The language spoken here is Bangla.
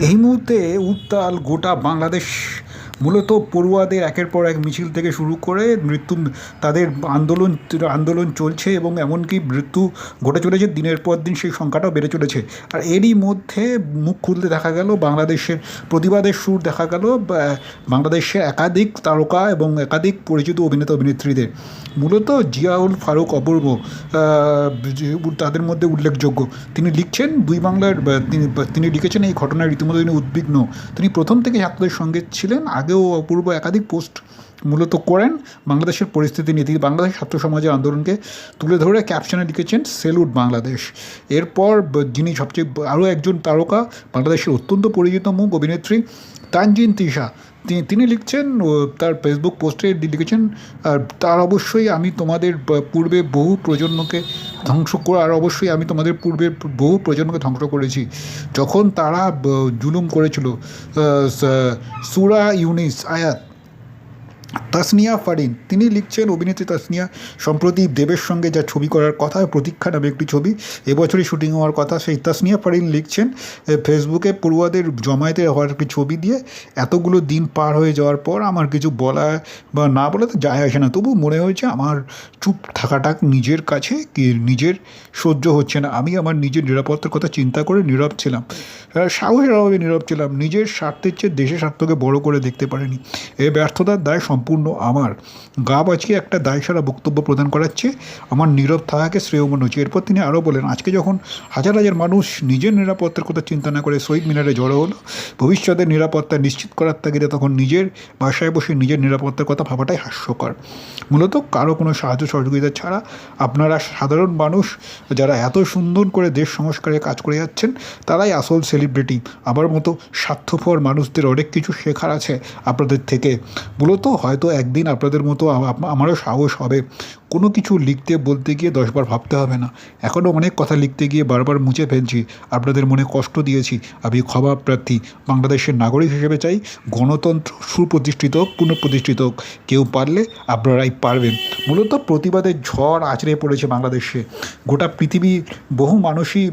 এই মুহূর্তে উত্তাল গোটা বাংলাদেশ মূলত পড়ুয়াদের একের পর এক মিছিল থেকে শুরু করে মৃত্যু, তাদের আন্দোলন আন্দোলন চলছে এবং এমনকি মৃত্যু ঘটে চলেছে দিনের পর দিন, সেই সংখ্যাটাও বেড়ে চলেছে। আর এরই মধ্যে মুখ খুলতে দেখা গেল বাংলাদেশের প্রতিবাদের সুর দেখা গেল বাংলাদেশের একাধিক তারকা এবং একাধিক পরিচিত অভিনেতা অভিনেত্রীদের। মূলত জিয়াউল ফারুক অপূর্ব তাদের মধ্যে উল্লেখযোগ্য। তিনি লিখছেন, দুই বাংলার তিনি লিখেছেন, এই ঘটনায় রীতিমতো তিনি উদ্বিগ্ন। তিনি প্রথম থেকে ছাত্রদের সঙ্গে ছিলেন আগেও অপূর্ব একাধিক পোস্ট মূলত করেন। বাংলাদেশের পরিস্থিতি নিয়ে তিনি বাংলাদেশ ছাত্র সমাজের আন্দোলনকে তুলে ধরে ক্যাপশনে লিখেছেন, সেলুট বাংলাদেশ। এরপর যিনি সবচেয়ে আরও একজন তারকা, বাংলাদেশের অত্যন্ত পরিচিত মুখ অভিনেত্রী তানজিন তিশা। তিনি লিখছেন তার ফেসবুক পোস্টে লিখেছেন, আর তার অবশ্যই আমি তোমাদের পূর্বে বহু প্রজন্মকে ধ্বংস করে, আর অবশ্যই আমি তোমাদের পূর্বে বহু প্রজন্মকে ধ্বংস করেছি। যখন তারা জুলুম করেছিল সুরা ইউনিস আয়াত তাসনিয়া ফারিন। তিনি লিখছেন, অভিনেত্রী তাসনিয়া, সম্প্রতি দেবের সঙ্গে যা ছবি করার কথা, প্রতীক্ষা নামে একটি ছবি, এবছরই শুটিং হওয়ার কথা, সেই তাসনিয়া ফারিন লিখছেন ফেসবুকে পড়ুয়াদের জমায়েতে হওয়ার একটি ছবি দিয়ে, এতগুলো দিন পার হয়ে যাওয়ার পর আমার কিছু বলা বা না বলে তো যায় আসে না। তবু মনে হয়েছে, আমার চুপ থাকাটা নিজের কাছে কি নিজের সহ্য হচ্ছে না। আমি আমার নিজের নিরাপত্তার কথা চিন্তা করে নীরব ছিলাম। সাহসের অভাবে নীরব ছিলাম। নিজের স্বার্থের চেয়ে দেশের স্বার্থকে বড় করে দেখতে পারিনি। এই ব্যর্থতার দায় সম্পূর্ণ আমার। গা বাঁচিয়ে একটা দায়সারা বক্তব্য প্রদান করাচ্ছে আমার নীরব থাকাকে শ্রেয় মনে হচ্ছে। এরপর তিনি আরও বলেন, আজকে যখন হাজার হাজার মানুষ নিজের নিরাপত্তার কথা চিন্তা না করে শহীদ মিনারে জড়ো হলো, ভবিষ্যতের নিরাপত্তা নিশ্চিত করার তাগিদে তখন নিজের বাসায় বসে নিজের নিরাপত্তার কথা ভাবাটাই হাস্যকর। মূলত কারও কোনো সাহায্য সহযোগিতা ছাড়া আপনারা সাধারণ মানুষ যারা এত সুন্দর করে দেশ সংস্কারে কাজ করে যাচ্ছেন, তারাই আসল সেলিব্রিটি আবার মতো স্বার্থপর মানুষদের অনেক কিছু শেখার আছে আপনাদের থেকে। মূলত হয়তো একদিন আপনাদের মতো আমারও সাহস হবে। কোনো কিছু লিখতে বলতে গিয়ে দশবার ভাবতে হবে না। এখনও অনেক কথা লিখতে গিয়ে বারবার মুছে ফেলছি। আপনাদের মনে কষ্ট দিয়েছি। আমি ক্ষমা প্রার্থী। বাংলাদেশের নাগরিক হিসেবে চাই গণতন্ত্র সুপ্রতিষ্ঠিত হোক পুনঃপ্রতিষ্ঠিত হোক। কেউ পারলে আপনারাই পারবেন। মূলত প্রতিবাদের ঝড় আছড়ে পড়েছে বাংলাদেশে। গোটা পৃথিবীর বহু মানুষই